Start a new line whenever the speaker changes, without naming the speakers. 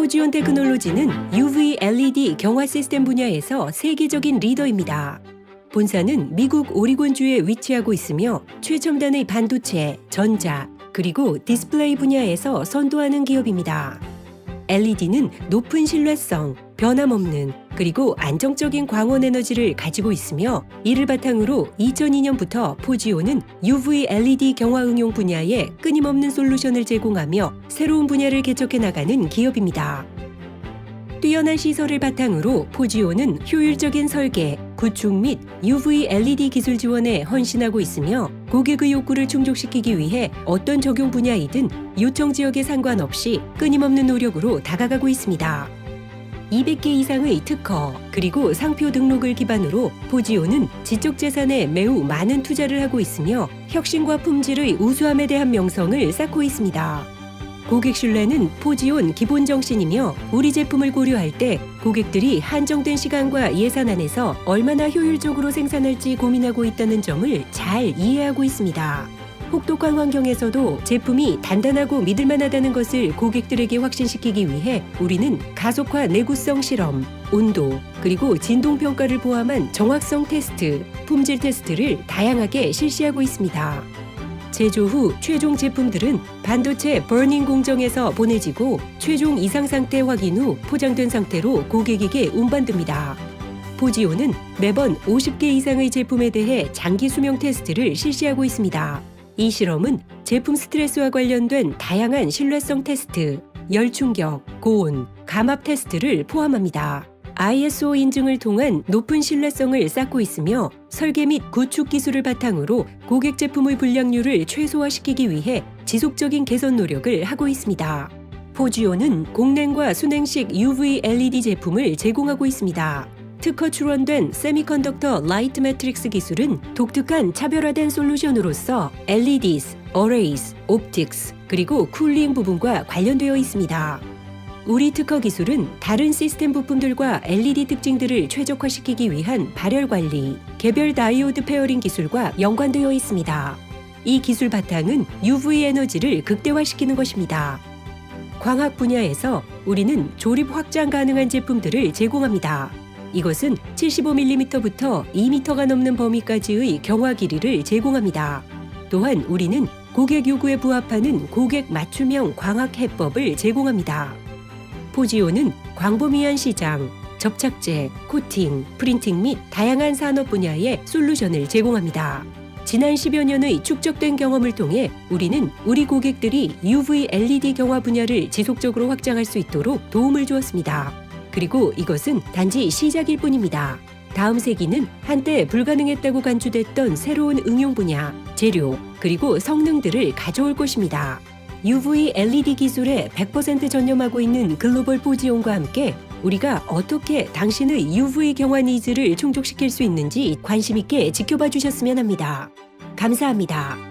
포지온 테크놀로지는 UV LED 경화 시스템 분야에서 세계적인 리더입니다. 본사는 미국 오리곤주에 위치하고 있으며 최첨단의 반도체, 전자, 그리고 디스플레이 분야에서 선도하는 기업입니다. LED는 높은 신뢰성, 변함없는, 그리고 안정적인 광원 에너지를 가지고 있으며 이를 바탕으로 2002년부터 포지오는 UV LED 경화 응용 분야에 끊임없는 솔루션을 제공하며 새로운 분야를 개척해 나가는 기업입니다. 뛰어난 시설을 바탕으로 포지오는 효율적인 설계, 구축 및 UV LED 기술 지원에 헌신하고 있으며 고객의 욕구를 충족시키기 위해 어떤 적용 분야이든 요청 지역에 상관없이 끊임없는 노력으로 다가가고 있습니다. 200개 이상의 특허 그리고 상표 등록을 기반으로 포지오는 지적 재산에 매우 많은 투자를 하고 있으며 혁신과 품질의 우수함에 대한 명성을 쌓고 있습니다. 고객 신뢰는 포지온 기본 정신이며 우리 제품을 고려할 때 고객들이 한정된 시간과 예산 안에서 얼마나 효율적으로 생산할지 고민하고 있다는 점을 잘 이해하고 있습니다. 혹독한 환경에서도 제품이 단단하고 믿을만하다는 것을 고객들에게 확신시키기 위해 우리는 가속화 내구성 실험, 온도, 그리고 진동 평가를 포함한 정확성 테스트, 품질 테스트를 다양하게 실시하고 있습니다. 제조 후 최종 제품들은 반도체 버닝 공정에서 보내지고 최종 이상 상태 확인 후 포장된 상태로 고객에게 운반됩니다. 포지오는 매번 50개 이상의 제품에 대해 장기 수명 테스트를 실시하고 있습니다. 이 실험은 제품 스트레스와 관련된 다양한 신뢰성 테스트, 열 충격, 고온, 감압 테스트를 포함합니다. ISO 인증을 통한 높은 신뢰성을 쌓고 있으며 설계 및 구축 기술을 바탕으로 고객 제품의 불량률을 최소화시키기 위해 지속적인 개선 노력을 하고 있습니다. 포지오는 공냉과 순행식 UV LED 제품을 제공하고 있습니다. 특허 출원된 세미컨덕터 라이트 매트릭스 기술은 독특한 차별화된 솔루션으로서 LEDs, Arrays, Optics, 그리고 쿨링 부분과 관련되어 있습니다. 우리 특허 기술은 다른 시스템 부품들과 LED 특징들을 최적화시키기 위한 발열 관리, 개별 다이오드 페어링 기술과 연관되어 있습니다. 이 기술 바탕은 UV 에너지를 극대화시키는 것입니다. 광학 분야에서 우리는 조립 확장 가능한 제품들을 제공합니다. 이것은 75mm부터 2m가 넘는 범위까지의 경화 길이를 제공합니다. 또한 우리는 고객 요구에 부합하는 고객 맞춤형 광학 해법을 제공합니다. 포지오는 광범위한 시장, 접착제, 코팅, 프린팅 및 다양한 산업 분야의 솔루션을 제공합니다. 지난 10여 년의 축적된 경험을 통해 우리는 우리 고객들이 UV LED 경화 분야를 지속적으로 확장할 수 있도록 도움을 주었습니다. 그리고 이것은 단지 시작일 뿐입니다. 다음 세기는 한때 불가능했다고 간주됐던 새로운 응용 분야, 재료, 그리고 성능들을 가져올 것입니다. UV LED 기술에 100% 전념하고 있는 글로벌 포지온과 함께 우리가 어떻게 당신의 UV 경화 니즈를 충족시킬 수 있는지 관심 있게 지켜봐 주셨으면 합니다. 감사합니다.